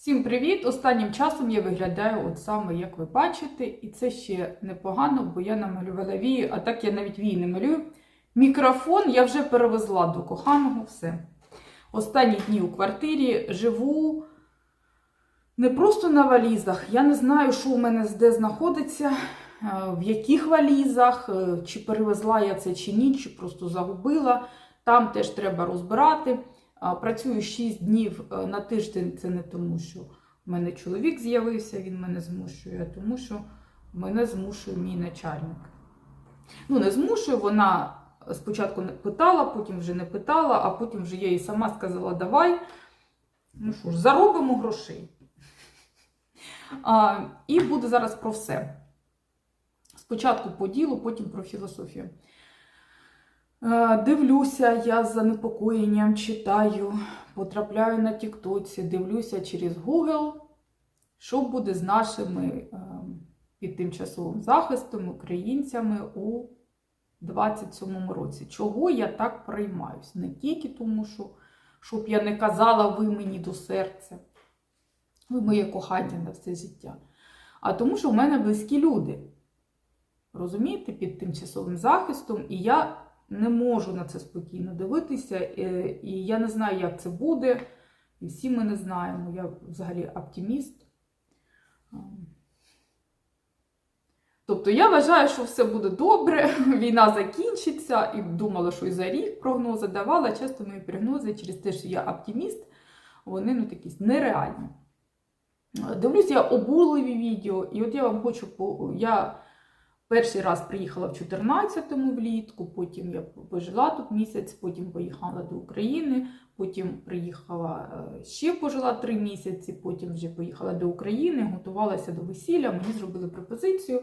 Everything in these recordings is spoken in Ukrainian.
Всім привіт! Останнім часом я виглядаю от саме, як ви бачите, і це ще непогано, бо я намалювала вії, а так я навіть вії не малюю. Мікрофон я вже перевезла до коханого, все. Останні дні у квартирі живу не просто на валізах. Я не знаю, що у мене де знаходиться, е, в яких валізах, е, чи перевезла я це чи ні, чи просто загубила. Там теж треба розбирати. Працюю 6 днів е, на тиждень. Це не тому, що в мене чоловік з'явився, він мене змушує, а тому, що мене змушує мій начальник. Ну, не змушує, вона спочатку не питала, потім вже не питала, а потім вже я їй сама сказала, давай. Ну що ж, заробимо грошей. А, і буде зараз про все. Спочатку по ділу, потім про філософію. Е, Дивлюся, я з занепокоєнням читаю, потрапляю на Тіктоці, дивлюся через Google, що буде з нашими е, під тимчасовим захистом українцями у 27-му році. Чого я так приймаюсь? Не тільки тому, що щоб я не казала ви мені до серця, ви моє кохання на все життя, а тому, що в мене близькі люди. Розумієте, під тимчасовим захистом, і я не можу на це спокійно дивитися, е, і я не знаю, як це буде. І всі ми не знаємо. Я взагалі оптиміст. Тобто я вважаю, що все буде добре, війна закінчиться, і думала, що і за рік прогнози давала. Часто мої прогнози через те, що я оптиміст, вони ну, такі нереальні. Дивлюсь, я обурливі відео, і от я вам хочу я перший раз приїхала в 14-му влітку, потім я пожила тут місяць, потім поїхала до України, потім приїхала е, ще пожила три місяці, потім вже поїхала до України, готувалася до весілля, мені зробили пропозицію.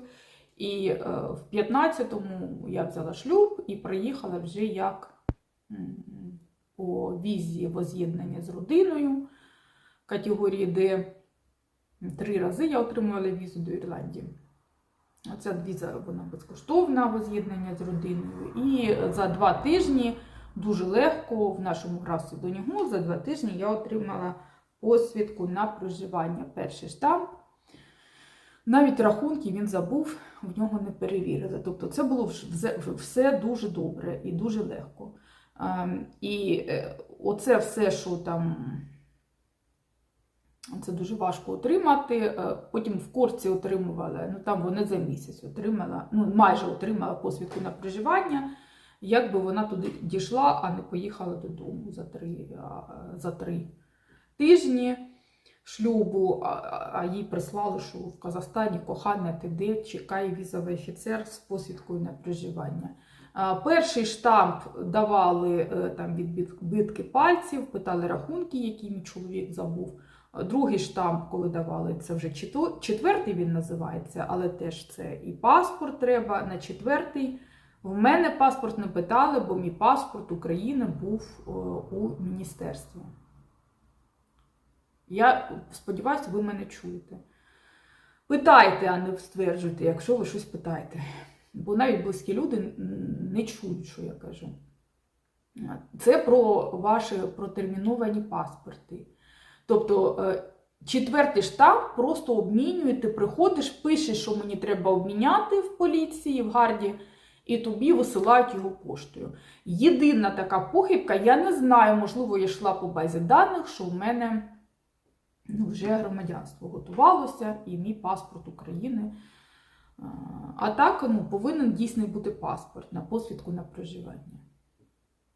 І е, в 15-му я взяла шлюб і приїхала вже як по візі воз'єднання з родиною категорії Д. Три рази я отримувала візу до Ірландії. Ця віза вона безкоштовна воз'єднання з родиною. І за два тижні дуже легко в нашому графстві до нього за два тижні я отримала посвідку на проживання. Перший штамп. Навіть рахунки він забув, в нього не перевірили. Тобто це було все, все дуже добре і дуже легко. Ем, І е, оце все, що там. Це дуже важко отримати. Е, Потім в корці отримувала, ну там вони за місяць отримала, ну майже отримала посвідку на проживання. Якби вона туди дійшла, а не поїхала додому за три, за три тижні шлюбу, а, а- а їй прислали, що в Казахстані кохання ти де, чекає візовий офіцер з посвідкою на проживання. Перший штамп давали е, там відбитки пальців, питали рахунки, які мій чоловік забув. Другий штамп, коли давали, це вже четвертий він називається, але теж це і паспорт треба на четвертий. В мене паспорт не питали, бо мій паспорт України був е, у міністерстві. Я сподіваюся, ви мене чуєте. Питайте, а не стверджуйте, якщо ви щось питаєте. Бо навіть близькі люди не чують, що я кажу. Це про ваші протерміновані паспорти. Тобто е, четвертий штамп просто обмінюєте, приходиш, пишеш, що мені треба обміняти в поліції, в гарді, і тобі висилають його поштою. Єдина така похибка, я не знаю, можливо, я йшла по базі даних, що в мене ну, вже громадянство готувалося, і мій паспорт України. А, А так ну, повинен дійсний бути паспорт на посвідку на проживання.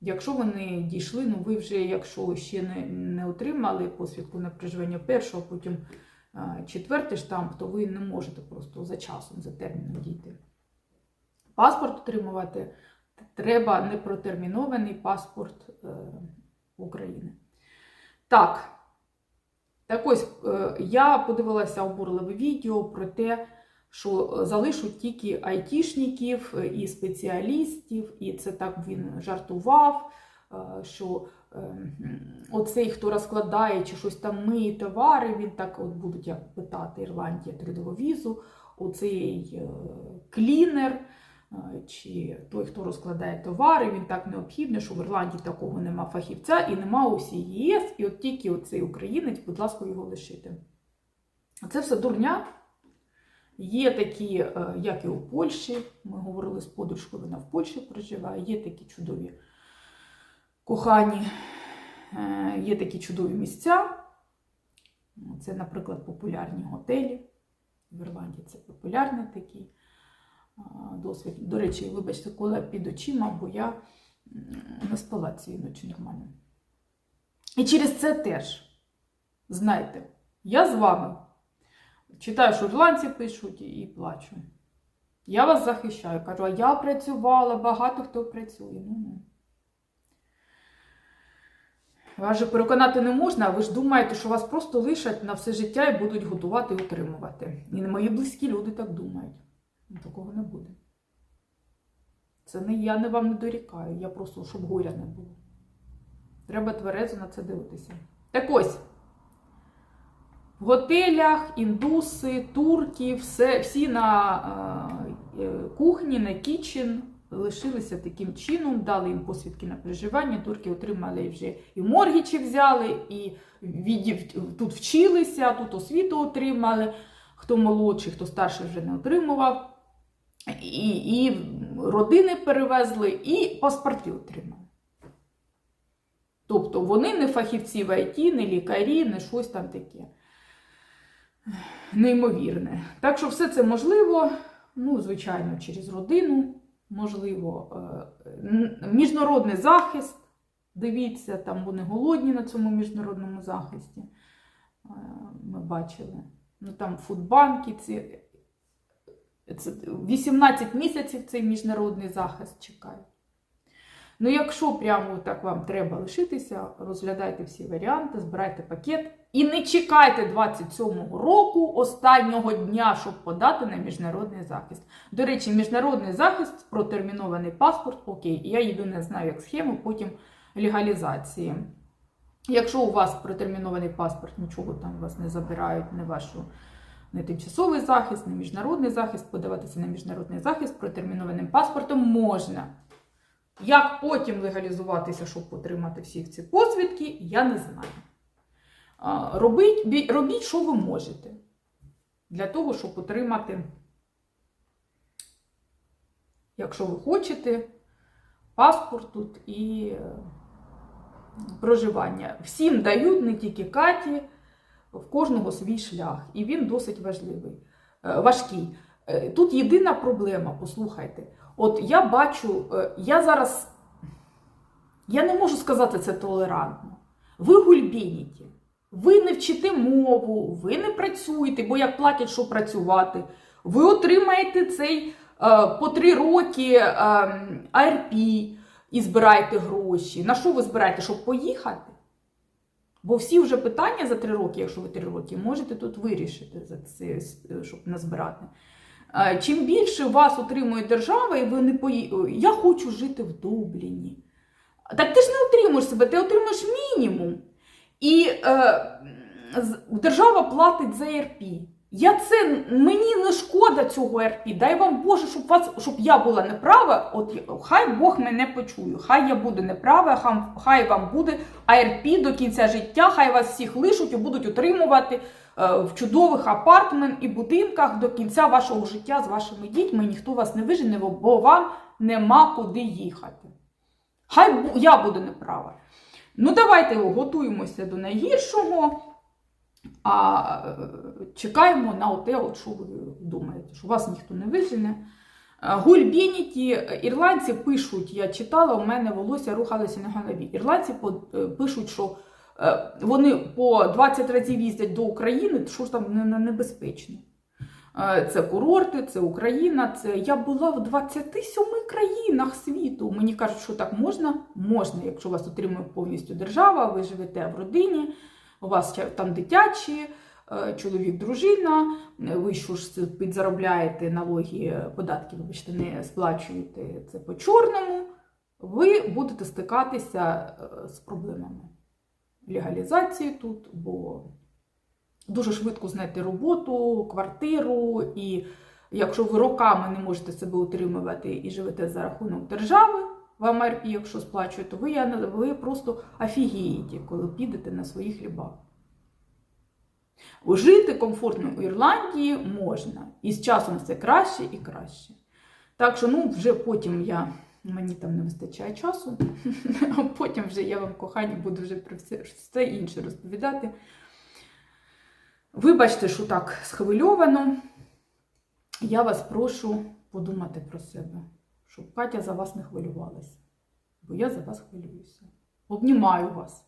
Якщо вони дійшли, ну ви вже, якщо ще не, не отримали посвідку на проживання першого, потім четвертий штамп, то ви не можете просто за часом, за терміном дійти. Паспорт отримувати треба непротермінований паспорт е, України. Так. Так ось е, я подивилася обурливе відео про те, що залишуть тільки айтішників е, і спеціалістів, і це так він жартував, е, що е, оцей, хто розкладає чи щось там миє товари, він так от будуть як питати Ірландія трудову візу, оцей е, клінер, е, чи той, хто розкладає товари, він так необхідний, що в Ірландії такого нема фахівця і нема у всій ЄС, і от тільки оцей українець, будь ласка, його лишити. Це все дурня. Є такі, е, як і у Польщі, ми говорили з подружкою, вона в Польщі проживає, є такі чудові кохані, е, є такі чудові місця. Це, наприклад, популярні готелі. В Ірландії це популярний такий досвід. До речі, вибачте, коли під очима, бо я не спала цієї ночі нормально. І через це теж, знаєте, я з вами читаю, що ірландці пишуть і плачу. Я вас захищаю. Кажу, а я працювала, багато хто працює. Ну, ну. Вас же переконати не можна, а ви ж думаєте, що вас просто лишать на все життя і будуть готувати і утримувати. І мої близькі люди так думають. Ну, Такого не буде. Це не я не вам не дорікаю, я просто, щоб горя не було. Треба тверезо на це дивитися. Так ось. В готелях, індуси, турки, все, всі на е, кухні, на кічен лишилися таким чином, дали їм посвідки на проживання. Турки отримали вже і моргічі взяли, і від, тут вчилися, тут освіту отримали. Хто молодший, хто старший вже не отримував. І, і родини перевезли, і паспорти отримали. Тобто вони не фахівці в ІТ, не лікарі, не щось там таке неймовірне. Так що все це можливо, ну, звичайно, через родину, можливо, е, міжнародний захист. Дивіться, там вони голодні на цьому міжнародному захисті. Е, Ми бачили. Ну там фудбанки, ці, 18 місяців цей міжнародний захист чекає. Ну, якщо прямо так вам треба лишитися, розглядайте всі варіанти, збирайте пакет і не чекайте 27-го року, останнього дня, щоб подати на міжнародний захист. До речі, міжнародний захист, протермінований паспорт, окей, я єдине знаю як схему, потім легалізації. Якщо у вас протермінований паспорт, нічого там вас не забирають, не вашу не тимчасовий захист, не міжнародний захист, подаватися на міжнародний захист протермінованим паспортом можна. Як потім легалізуватися, щоб отримати всі ці посвідки, я не знаю. Робіть, робіть, що ви можете для того, щоб отримати, якщо ви хочете, паспорт тут і е, проживання. Всім дають, не тільки Каті, в кожного свій шлях, і він досить важливий, е, важкий. Е, Тут єдина проблема, послухайте. От я бачу, е, я зараз, я не можу сказати це толерантно. Ви гульбініті, ви не вчите мову, ви не працюєте, бо як платять, що працювати, ви отримаєте цей е, по три роки е, АРП і збираєте гроші. На що ви збираєте? Щоб поїхати? Бо всі вже питання за три роки, якщо ви три роки, можете тут вирішити за це, щоб назбирати. Е, Чим більше вас отримує держава, і ви не пої... Я хочу жити в Дубліні. Так ти ж не отримуєш себе, ти отримуєш мінімум. І е, держава платить за РП. Я це мені не шкода цього РП. Дай вам Боже, щоб вас, щоб я була неправа. От хай Бог мене почує. Хай я буду неправа, хай, вам буде АРП до кінця життя, хай вас всіх лишуть і будуть утримувати е, в чудових апартмент і будинках до кінця вашого життя з вашими дітьми. Ніхто вас не вижене, бо вам нема куди їхати. Хай я буду неправа. Ну, давайте готуємося до найгіршого, а е, чекаємо на те, от що ви думаєте, що вас ніхто не вижене. Е, Гульбініті, е, ірландці пишуть, я читала, у мене волосся рухалося на голові. Ірландці пишуть, що вони по 20 разів їздять до України, що ж там не- не- небезпечно. Це курорти, це Україна. Це я була в 27 країнах світу. Мені кажуть, що так можна? Можна, якщо вас отримує повністю держава, ви живете в родині, у вас там дитячі, е, чоловік, дружина, ви що ж підзаробляєте налоги, податки, вибачте, не сплачуєте це по чорному, ви будете стикатися е, з проблемами. Легалізації тут, бо дуже швидко знайти роботу, квартиру і Якщо ви роками не можете себе утримувати і живете за рахунок держави в Америці, якщо сплачуєте, ви, ви просто офігієте, коли підете на свої хліба. Жити комфортно у Ірландії можна. І з часом все краще і краще. Так що, ну, вже потім я, мені там не вистачає часу, а потім вже я вам, кохані, буду вже про все, все інше розповідати. Вибачте, що так схвильовано. Я вас прошу подумати про себе, щоб Катя за вас не хвилювалася. Бо я за вас хвилююся. Обнімаю вас.